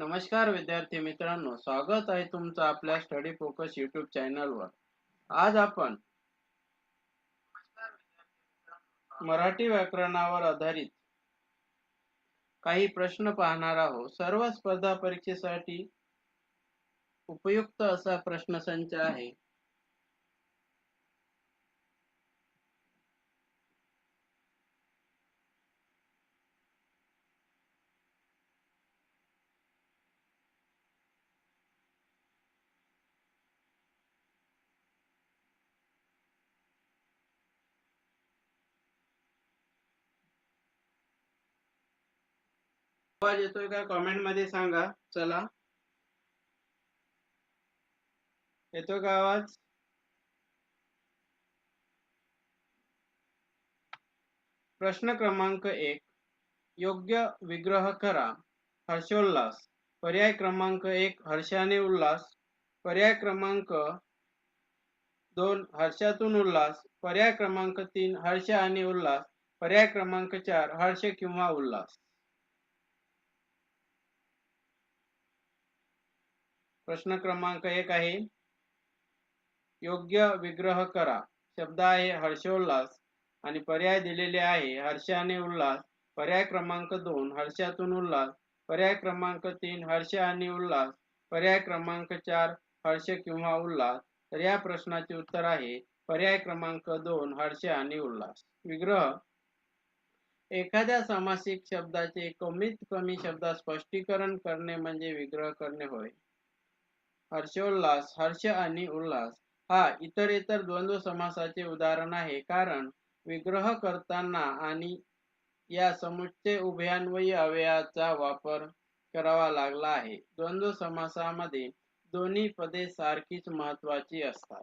नमस्कार विद्यार्थी मित्रांनो स्वागत आहे तुमचं आपल्या स्टडी फोकस युट्यूब चॅनलवर आज आपण मराठी व्याकरणावर आधारित काही प्रश्न पाहणार आहोत. सर्व स्पर्धा परीक्षेसाठी उपयुक्त असा प्रश्नसंच आहे. आवाज येतोय का? कॉमेंटमध्ये सांगा. चला. येतोय का आवाज? प्रश्न क्रमांक एक. योग्य विग्रह करा. हर्षोल्लास. पर्याय क्रमांक एक हर्षाने उल्हास पर्याय क्रमांक दोन हर्षातून उल्हास पर्याय क्रमांक तीन हर्ष आणि उल्हास पर्याय क्रमांक चार हर्ष किंवा उल्हास प्रश्न क्रमांक एक आहे. योग्य विग्रह करा. शब्द आहे हर्षोल्लास आणि पर्याय दिलेले आहे हर्षाने उल्हास पर्याय क्रमांक दोन हर्षातून उल्हास पर्याय क्रमांक तीन हर्ष आणि उल्हास पर्याय क्रमांक चार हर्ष किंवा उल्हास तर या प्रश्नाचे उत्तर आहे पर्याय क्रमांक दोन हर्ष आणि उल्हास विग्रह. एखाद्या सामासिक शब्दाचे कमीत कमी शब्दात स्पष्टीकरण करणे म्हणजे विग्रह करणे होय. हर्षोल्लास हर्ष आणि उल्हास हा इतर इतर द्वंद्व समासाचे उदाहरण आहे. कारण विग्रह करताना आणि या समुच्चय उभयान्वयी अवयाचा वापर करावा लागला आहे. द्वंद्व समासामध्ये दोन्ही पदे सारखीच महत्वाची असतात.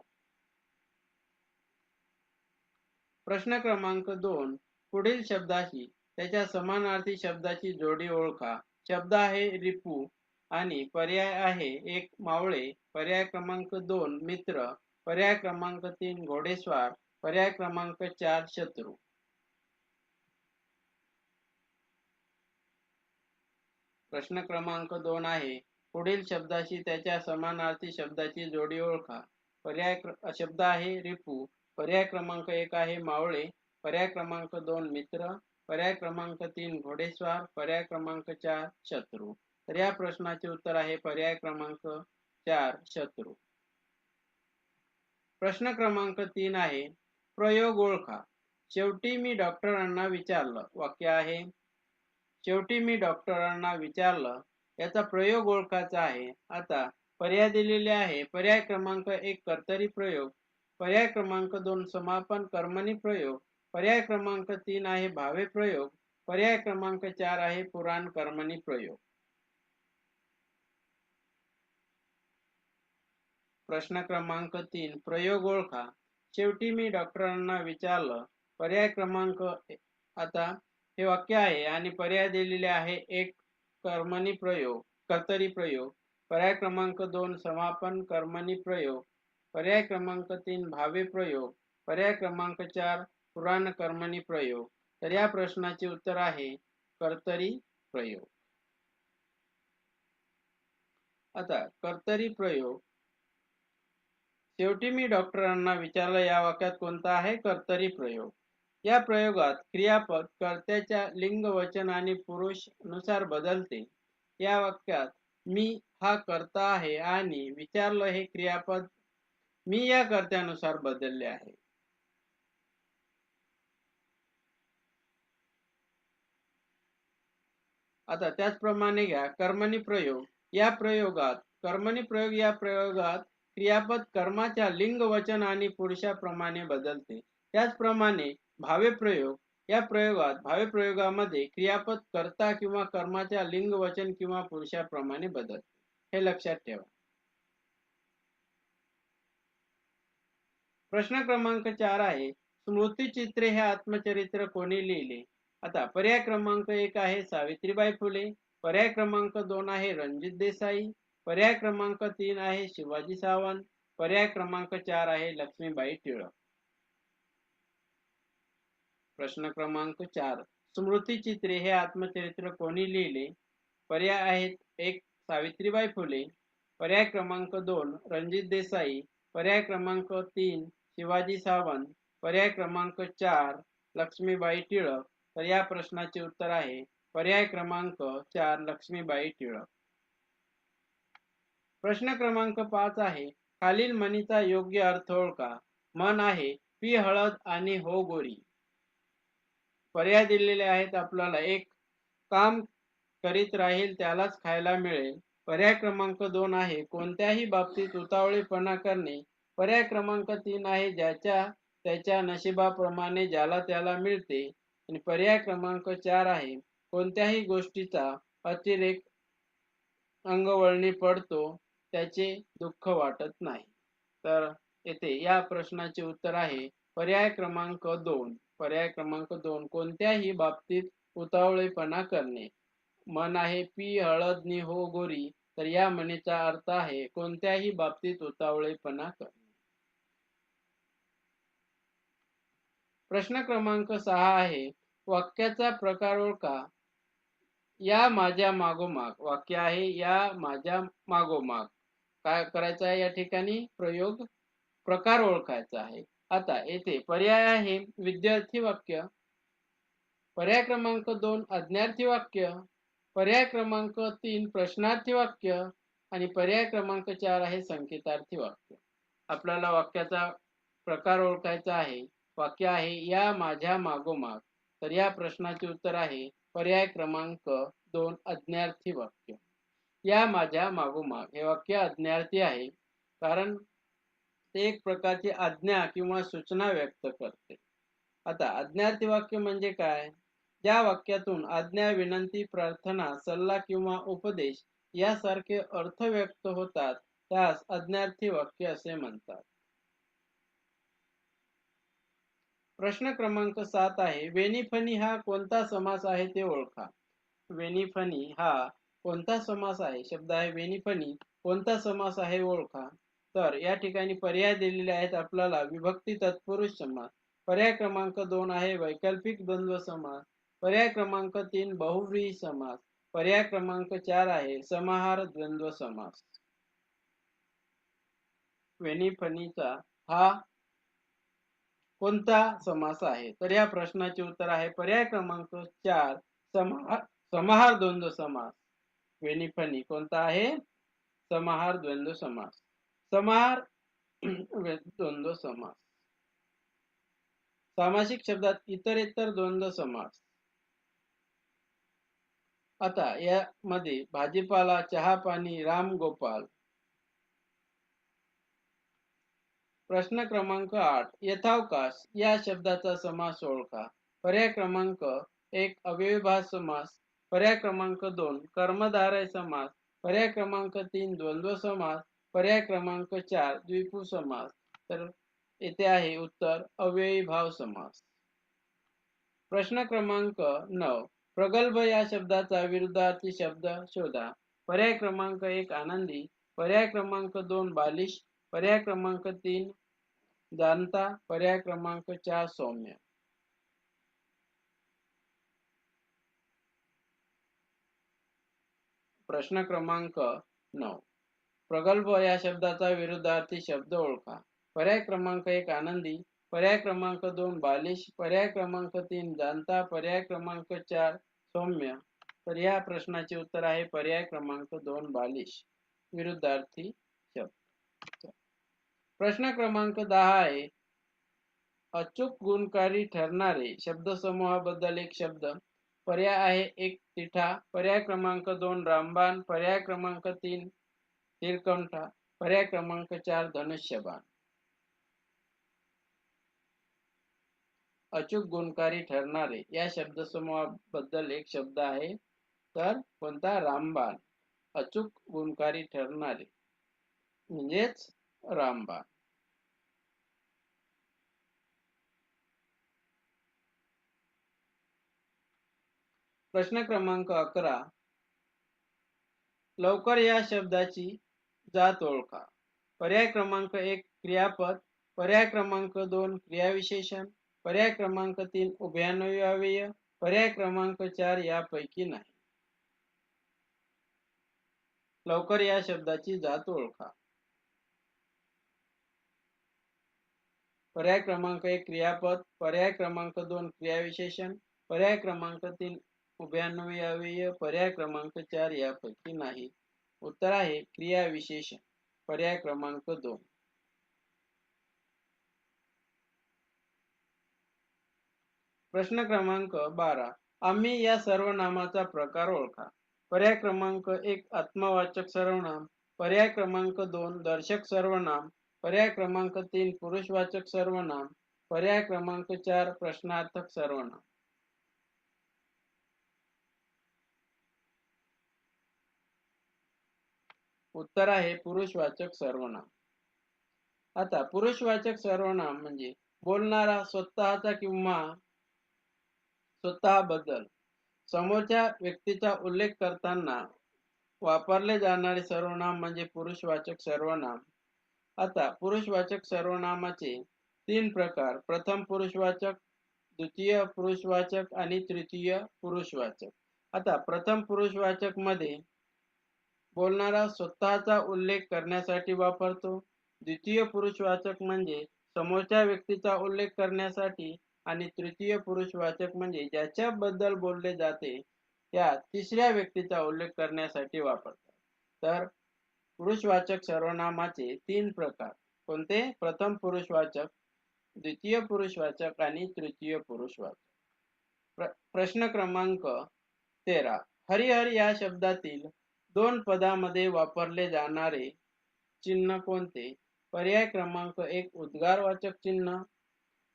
प्रश्न क्रमांक दोन. पुढील शब्दाशी त्याच्या समानार्थी शब्दाची जोडी ओळखा. शब्द आहे रिपू. आणि पर्याय आहे एक मावळे पर्याय क्रमांक दोन मित्र पर्याय क्रमांक तीन घोडेस्वार पर्याय क्रमांक चार शत्रू. प्रश्न क्रमांक दोन आहे. पुढील शब्दाशी त्याच्या समानार्थी शब्दाची जोडी ओळखा. पर्याय शब्द आहे रिपू. पर्याय क्रमांक एक आहे मावळे. पर्याय क्रमांक दोन मित्र. पर्याय क्रमांक तीन घोडेस्वार. पर्याय क्रमांक चार शत्रू. तर या प्रश्नाचे उत्तर आहे पर्याय क्रमांक चार शत्रू. प्रश्न क्रमांक तीन आहे प्रयोग ओळखा. शेवटी मी डॉक्टरांना विचारलं वाक्य आहे? शेवटी मी डॉक्टरांना विचारलं याचा प्रयोग ओळखायचा आहे. आता पर्याय दिलेले आहे पर्याय क्रमांक एक कर्तरी प्रयोग. पर्याय क्रमांक दोन समापन कर्मणी प्रयोग. पर्याय क्रमांक तीन आहे भावे प्रयोग. पर्याय क्रमांक चार आहे पुराण कर्मणी प्रयोग. प्रश्न क्रमांक तीन प्रयोग ओळखा. शेवटी मी डॉक्टरांना विचारलं पर्याय क्रमांक आता हे वाक्य आहे आणि पर्याय दिलेले आहे एक कर्मणी प्रयोग कर्तरी प्रयोग. पर्याय क्रमांक दोन समापन कर्मणी प्रयोग. पर्याय क्रमांक तीन भावे प्रयोग. पर्याय क्रमांक चार पुराण कर्मणी प्रयोग. तर या प्रश्नाचे उत्तर आहे कर्तरी प्रयोग. आता कर्तरी प्रयोग शेवटी मी डॉक्टरांना विचारलं या वाक्यात कोणता आहे कर्तरी प्रयोग? या प्रयोगात क्रियापद कर्त्याच्या लिंग वचन आणि पुरुषनुसार बदलते. या वाक्यात मी हा कर्ता आहे आणि विचारलं हे क्रियापद मी या कर्त्यानुसार बदलले आहे. आता त्याचप्रमाणे घ्या कर्मणी प्रयोग. या प्रयोगात कर्मणी प्रयोग या प्रयोगात क्रियापद कर्माच्या लिंग वचन आणि पुरुषाप्रमाणे बदलते. त्याचप्रमाणे भावे प्रयोग या प्रयोगात भावे प्रयोगामध्ये क्रियापद कर्ता किंवा कर्माच्या लिंग वचन किंवा पुरुषाप्रमाणे बदलते. हे लक्षात ठेवा. प्रश्न क्रमांक चार आहे स्मृतिचित्रे हे आत्मचरित्र कोणी लिहिले? आता पर्याय क्रमांक एक आहे सावित्रीबाई फुले पर्याय क्रमांक दोन आहे रणजित देसाई पर्याय क्रमांक तीन आहे शिवाजी सावंत पर्याय क्रमांक चार आहे लक्ष्मीबाई टिळक. प्रश्न क्रमांक चार स्मृतिचित्रे हे आत्मचरित्र कोणी लिहिले? पर्याय आहेत एक सावित्रीबाई फुले. पर्याय क्रमांक दोन रणजित देसाई. पर्याय क्रमांक तीन शिवाजी सावंत. पर्याय क्रमांक चार लक्ष्मीबाई टिळक. तर या प्रश्नाचे उत्तर आहे पर्याय क्रमांक चार लक्ष्मीबाई टिळक. प्रश्न क्रमांक पाच आहे खालील मनीचा योग्य अर्थ ओळखा. मन आहे पी हळद आणि हो गोरी. पर्याय दिलेले आहेत आपल्याला. एक काम करीत राहील त्यालाच खायला मिळेल. पर्याय क्रमांक दोन आहे कोणत्याही बाबतीत उतावळीपणा करणे. पर्याय क्रमांक तीन आहे ज्याच्या त्याच्या नशिबाप्रमाणे ज्याला त्याला मिळते. आणि पर्याय क्रमांक चार आहे कोणत्याही गोष्टीचा अतिरेक अंगवळणी पडतो. त्याचे दुःख वाटत नाही. तर येथे या प्रश्नाचे उत्तर आहे पर्याय क्रमांक दोन. पर्याय क्रमांक दोन कोणत्याही बाबतीत उतावळेपणा करणे. मन आहे पी हळद नि हो गोरी. तर या म्हणीचा अर्थ आहे कोणत्याही बाबतीत उतावळेपणा करणे. प्रश्न क्रमांक सहा आहे वाक्याचा प्रकार ओळखा. या माझ्या मागोमाग वाक्य आहे या माझ्या मागोमाग. काय करायचं आहे या ठिकाणी? प्रयोग प्रकार ओळखायचा आहे. आता येथे पर्याय आहे. विद्यार्थी वाक्य. पर्याय क्रमांक दोन अज्ञार्थी वाक्य. पर्याय क्रमांक तीन प्रश्नार्थी वाक्य. आणि पर्याय क्रमांक चार आहे संकेतार्थी वाक्य. आपल्याला वाक्याचा प्रकार ओळखायचा आहे. वाक्य आहे या माझ्या मागोमाग. तर या प्रश्नाचे उत्तर आहे पर्याय क्रमांक दोन अज्ञार्थी वाक्य. या माझ्या मागोमाग. हे वाक्य अज्ञार्थी आहे. कारण ते एक प्रकारची आज्ञा किंवा सूचना व्यक्त करते. आता अज्ञार्थी वाक्य म्हणजे काय? ज्या वाक्यातून आज्ञा विनंती प्रार्थना सल्ला किंवा उपदेश यासारखे अर्थ व्यक्त होतात त्यास अज्ञार्थी वाक्य असे म्हणतात. प्रश्न क्रमांक सात आहे. वेनिफनी हा कोणता समास आहे ते ओळखा. वेनिफनी हा कोणता समास आहे? शब्द आहे वेनिफनी कोणता समास आहे ओळखा? तर या ठिकाणी पर्याय दिलेले आहेत आपल्याला विभक्ती तत्पुरुष समास. पर्याय क्रमांक दोन आहे वैकल्पिक द्वंद्व समास. पर्याय क्रमांक तीन बहुव्रीही समास. पर्याय क्रमांक चार आहे समाहार द्वंद्व समास. वेनिफनीचा हा कोणता समास आहे? तर या प्रश्नाचे उत्तर आहे पर्याय क्रमांक चार समाहार समाहार द्वंद्व समास. वेनिफनी कोणता आहे? समाहार द्वंद्व समास. समाहार द्वंद्व समास. सामासिक शब्दात इतर द्वंद्व समास. आता यामध्ये भाजीपाला चहा पाणी राम गोपाल. प्रश्न क्रमांक आठ यथावकाश. या शब्दाचा समास ओळखा. पर्याय क्रमांक एक अव्ययभास समास. पर्याय क्रमांक दोन कर्मधारय समास. पर्याय क्रमांक तीन द्वंद्व समास. पर्याय क्रमांक चार द्विपू समास. तर येथे आहे उत्तर अव्ययी भाव समास. प्रश्न क्रमांक नऊ प्रगल्भ या शब्दाचा विरुद्धार्थी शब्द शोधा. पर्याय क्रमांक एक आनंदी. पर्याय क्रमांक दोन बालिश. पर्याय क्रमांक तीन जाणता पर्याय क्रमांक चार सौम्य. प्रश्न क्रमांक नऊ. प्रगल्भ या शब्दाचा विरुद्धार्थी शब्द ओळखा. पर्याय क्रमांक एक आनंदी. पर्याय क्रमांक दोन बालिश. पर्याय क्रमांक तीन जाणता. पर्याय क्रमांक चार सौम्य. तर या प्रश्नाचे उत्तर आहे पर्याय क्रमांक दोन बालिश. विरुद्धार्थी शब्द. प्रश्न क्रमांक दहा आहे. अचूक गुणकारी ठरणारे शब्दसमूहाबद्दल एक शब्द. पर्याय आहे एक तिठा पर्याय क्रमांक दोन रामबाण पर्याय क्रमांक तीन तिरकंठा पर्याय क्रमांक चार धनुष्यबाण. अचूक गुणकारी ठरणारे या शब्दसमूहाबद्दल एक शब्द आहे तर कोणता? रामबाण. अचूक गुणकारी ठरणारे म्हणजेच रामबाण. प्रश्न क्रमांक अकरा. लवकर या शब्दाची जात ओळखा. पर्याय क्रमांक एक क्रियापद. पर्याय क्रमांक दोन क्रियाविशेषण. पर्याय क्रमांक तीन उभयान्वयव्यय पर्याय क्रमांक चार यापैकी नाही. लवकर या शब्दाची जात ओळखा. पर्याय क्रमांक एक क्रियापद. पर्याय क्रमांक दोन क्रियाविशेषण. पर्याय क्रमांक तीन उभयान्वयी पर्याय क्रमांक चार यापैकी नाही. उत्तर आहे क्रिया विशेष पर्याय क्रमांक दोन. प्रश्न क्रमांक बारा. आम्ही या सर्वनामाचा प्रकार ओळखा. पर्याय क्रमांक एक आत्मवाचक सर्वनाम. पर्याय क्रमांक दोन दर्शक सर्वनाम. पर्याय क्रमांक तीन पुरुषवाचक सर्वनाम. पर्याय क्रमांक चार प्रश्नार्थक सर्वनाम. उत्तर आहे पुरुषवाचक सर्वनाम. आता पुरुषवाचक सर्वनाम म्हणजे बोलणारा स्वतःचा किंवा स्वतःबद्दल. समोरच्या व्यक्तीचा उल्लेख करताना वापरले जाणारे सर्वनाम म्हणजे पुरुषवाचक सर्वनाम. आता पुरुषवाचक सर्वनामाचे तीन प्रकार. प्रथम पुरुषवाचक द्वितीय पुरुषवाचक आणि तृतीय पुरुषवाचक. आता प्रथम पुरुषवाचकमध्ये बोलणारा स्वतःचा उल्लेख करण्यासाठी वापरतो. द्वितीय पुरुषवाचक म्हणजे समोरच्या व्यक्तीचा उल्लेख करण्यासाठी आणि तृतीय पुरुषवाचक म्हणजे ज्याच्याबद्दल बोलले जाते त्या तिसऱ्या व्यक्तीचा उल्लेख करण्यासाठी वापरतात. तर पुरुषवाचक सर्वनामाचे तीन प्रकार. कोणते? प्रथम पुरुषवाचक द्वितीय पुरुषवाचक आणि तृतीय पुरुषवाचक प्र, प्रश्न क्रमांक तेरा. हरिहर या शब्दातील दोन पदामध्ये वापरले जाणारे चिन्ह कोणते? पर्याय क्रमांक एक उद्गारवाचक चिन्ह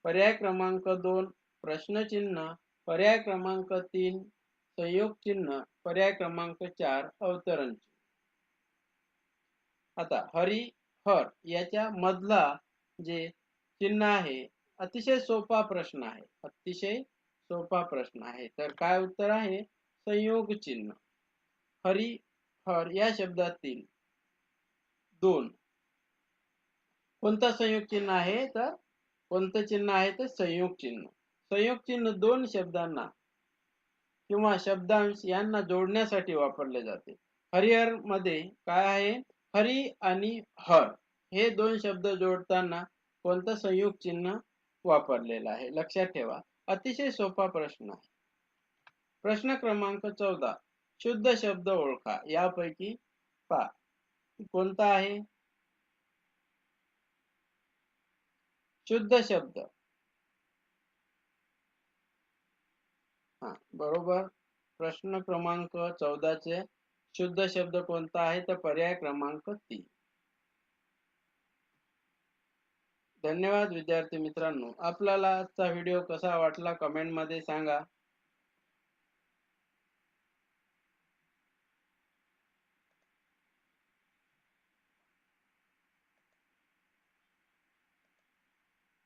पर्याय क्रमांक दोन प्रश्नचिन्ह पर्याय क्रमांक तीन संयोग चिन्ह पर्याय क्रमांक चार अवतरण आता हरी हर याच्या मधला जे चिन्ह आहे अतिशय सोपा प्रश्न आहे. अतिशय सोपा प्रश्न आहे. तर काय उत्तर आहे? संयोग चिन्ह. हरी हर या शब्दातील दोन. कोणता संयोग चिन्ह आहे? तर कोणतं चिन्ह आहे? तर संयोग चिन्ह. संयोग चिन्ह दोन शब्दांना किंवा शब्दांश यांना जोडण्यासाठी वापरले जाते. हरिहरमध्ये काय आहे? हरी आणि हर हे दोन शब्द जोडताना कोणतं संयुक्त चिन्ह वापरलेलं आहे? लक्षात ठेवा. अतिशय सोपा प्रश्न आहे. प्रश्न क्रमांक चौदा. शुद्ध शब्द ओळखा. यापैकी पा. कोणता आहे? शुद्ध शब्द. हा बरोबर. प्रश्न क्रमांक चौदाचे शुद्ध शब्द कोणता आहे? तर पर्याय क्रमांक तीन. धन्यवाद विद्यार्थी मित्रांनो. आपल्याला आजचा व्हिडिओ कसा वाटला कमेंटमध्ये सांगा.